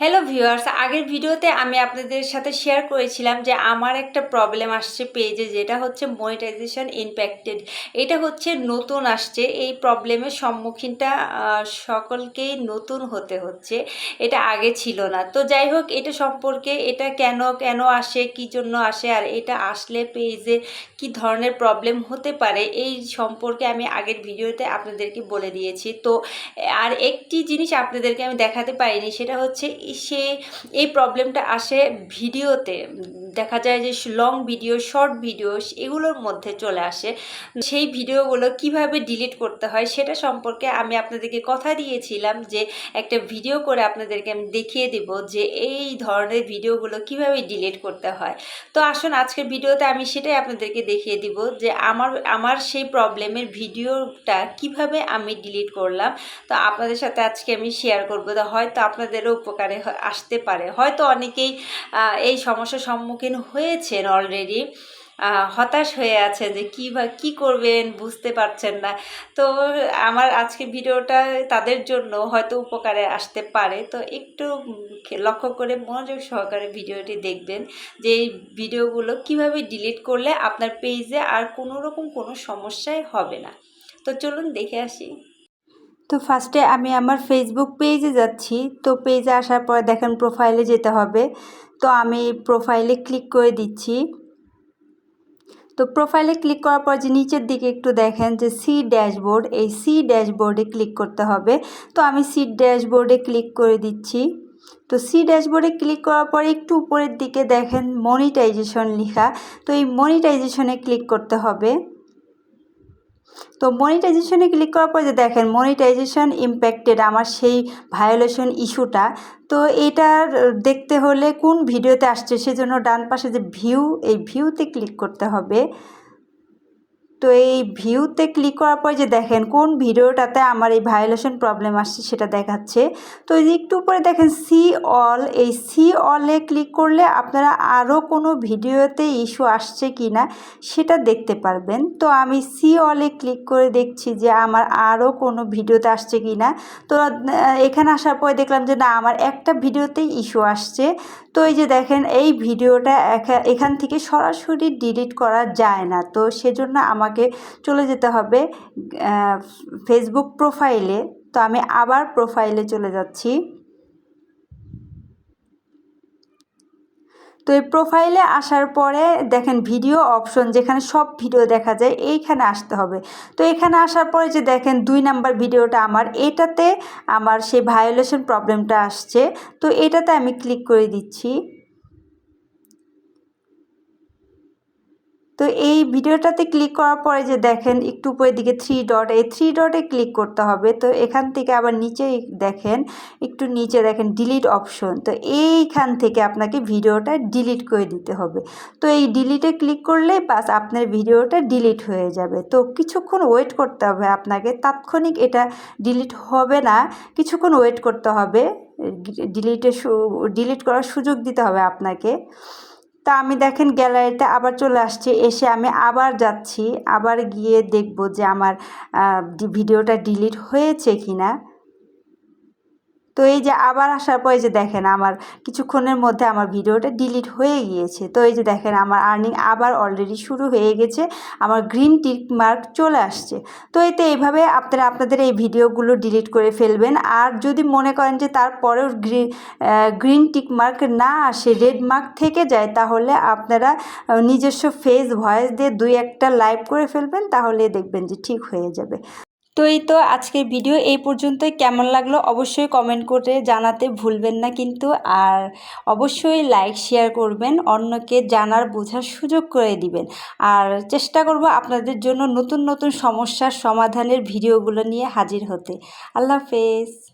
Hello viewers আগের ভিডিওতে আমি আপনাদের সাথে শেয়ার করেছিলাম যে আমার একটা প্রবলেম আসছে পেজে যেটা হচ্ছে মনিটাইজেশন ইনপ্যাক্টেড এটা হচ্ছে নতুন আসছে, এই প্রবলেমের সম্মুখীনটা সকলকেই নতুন হতে হচ্ছে। এটা আগে ছিল না। তো যাই হোক, এটা সম্পর্কে এটা কেন কেন আসে, কি জন্য আসে, আর এটা আসলে পেজে কি ধরনের প্রবলেম হতে পারে, এই সম্পর্কে আমি আগের ভিডিওতে আপনাদেরকে বলে দিয়েছি। তো, আর একটি জিনিস আপনাদেরকে আমি দেখাতে পারিনি, সেটা হচ্ছে সে এই প্রবলেমটা আসে ভিডিওতে। দেখা যায় যে লং ভিডিও শর্ট ভিডিও এগুলোর মধ্যে চলে আসে। সেই ভিডিওগুলো কীভাবে ডিলিট করতে হয় সেটা সম্পর্কে আমি আপনাদেরকে কথা দিয়েছিলাম যে একটা ভিডিও করে আপনাদেরকে আমি দেখিয়ে দেব যে এই ধরনের ভিডিওগুলো কীভাবে ডিলিট করতে হয়। তো আসুন, আজকের ভিডিওতে আমি সেটাই আপনাদেরকে দেখিয়ে দিব যে আমার আমার সেই প্রবলেমের ভিডিওটা কীভাবে আমি ডিলিট করলাম। তো আপনাদের সাথে আজকে আমি শেয়ার করব। তো হয়তো আপনাদেরও উপকারে হ- আসতে পারে। হয়তো অনেকেই এই সমস্যার সম্মুখীন হয়েছেন অলরেডি হতাশ হয়ে আছে যে কী বা, কী করবেন বুঝতে পারছেন না। তো আমার আজকে ভিডিওটা তাদের জন্য হয়তো উপকারে আসতে পারে। তো একটু লক্ষ্য করে মনোযোগ সহকারে ভিডিওটি দেখবেন যে এই ভিডিওগুলো কীভাবে ডিলিট করলে আপনার পেজে আর কোনো রকম কোনো সমস্যাই হবে না। তো চলুন দেখে আসি। তো ফার্স্টে আমি আমার ফেসবুক পেজে যাচ্ছি। তো পেজে আসার পর দেখেন প্রোফাইলে যেতে হবে। তো আমি প্রোফাইলে ক্লিক করে দিচ্ছি। তো প্রোফাইলে ক্লিক করার পর যে নিচের দিকে একটু দেখেন যে সি ড্যাশবোর্ড এই সি ড্যাশবোর্ডে ক্লিক করতে হবে। তো আমি সি ড্যাশবোর্ডে ক্লিক করে দিচ্ছি। তো সি ড্যাশবোর্ডে ক্লিক করার পর একটু উপরের দিকে দেখেন মনিটাইজেশন লেখা। তো এই মনিটাইজেশনে ক্লিক করতে হবে। তো মনিটাইজেশনে ক্লিক করার পর যে দেখেন মনিটাইজেশন ইম্প্যাক্টেড আমার সেই ভায়োলেশন ইস্যুটা তো এটার দেখতে হলে কোন ভিডিওতে আসছে, সেজন্য ডান পাশে যে ভিউ এই ভিউতে ক্লিক করতে হবে। তো এই ভিউতে ক্লিক করার পর যে দেখেন, কোন ভিডিওটাতে আমার এই ভায়োলেশন প্রবলেম আসছে সেটা দেখাচ্ছে। তো এই একটু উপরে দেখেন সি অল এই সি অলে ক্লিক করলে আপনারা আরও কোনো ভিডিওতে ইস্যু আসছে কি না সেটা দেখতে পারবেন। তো আমি সি অলে ক্লিক করে দেখছি যে আমার আরও কোনো ভিডিওতে আসছে কি না তো এখানে আসার পরে দেখলাম যে না, আমার একটা ভিডিওতেই ইস্যু আসছে। তো এই যে দেখেন, এই ভিডিওটা এখা- এখান থেকে সরাসরি ডিলিট করা যায় না। তো সেজন্য আমাকে চলে যেতে হবে ফেসবুক প্রোফাইলে তো আমি আবার প্রোফাইলে চলে যাচ্ছি। তো এই প্রোফাইলে আসার পরে দেখেন ভিডিও অপশন যেখানে সব ভিডিও দেখা যায়, এইখানে আসতে হবে। তো এখানে আসার পরে যে দেখেন দুই নাম্বার ভিডিওটা আমার, এটাতে আমার সেই ভায়োলেশন প্রবলেমটা আসছে। তো এটাতে আমি ক্লিক করে দিচ্ছি। তো এই ভিডিওটাতে ক্লিক করার পরে যে দেখেন, একটু উপরের দিকে থ্রি ডট এই থ্রি ডটে ক্লিক করতে হবে। তো এখান থেকে আবার নিচে দেখেন, একটু নিচে দেখেন ডিলিট অপশন তো এইখান থেকে আপনাকে ভিডিওটা ডিলিট করে দিতে হবে। তো এই ডিলিটে ক্লিক করলে বাস আপনার ভিডিওটা ডিলিট হয়ে যাবে। তো কিছুক্ষণ ওয়েট করতে হবে আপনাকে। তাৎক্ষণিক এটা ডিলিট হবে না। কিছুক্ষণ ওয়েট করতে হবে। ডিলিটে ডিলিট করার সুযোগ দিতে হবে আপনাকে। তা আমি দেখেন গ্যালারিতে আবার চলে আসছে। এসে আমি আবার যাচ্ছি, আবার গিয়ে দেখব যে আমার ভিডিওটা ডিলিট হয়েছে কি না তো এই যে আবার আসার পরে যে দেখেন আমার কিছুক্ষণের মধ্যে আমার ভিডিওটা ডিলিট হয়ে গিয়েছে। তো এই যে দেখেন আমার আর্নিং আবার অলরেডি শুরু হয়ে গেছে, আমার গ্রিন টিক মার্ক চলে আসছে। তো এতে এইভাবে আপনারা, আপনাদের এই ভিডিওগুলো ডিলিট করে ফেলবেন। আর যদি মনে করেন যে তারপরেও গ্রিন গ্রিন টিক মার্ক না আসে রেড মার্ক থেকে যায়, তাহলে আপনারা নিজস্ব ফেস ভয়েস দিয়ে দুই একটা লাইভ করে ফেলবেন, তাহলে দেখবেন যে ঠিক হয়ে যাবে। তো এই তো আজকের ভিডিও এই পর্যন্তই। কেমন লাগল অবশ্যই কমেন্ট করে জানাতে ভুলবেন না কিন্তু। আর অবশ্যই লাইক শেয়ার করবেন, অন্যকে জানার, বোঝার সুযোগ করে দিবেন। আর চেষ্টা করব আপনাদের জন্য নতুন নতুন সমস্যার সমাধানের ভিডিওগুলো নিয়ে হাজির হতে। আল্লাহ হাফেজ।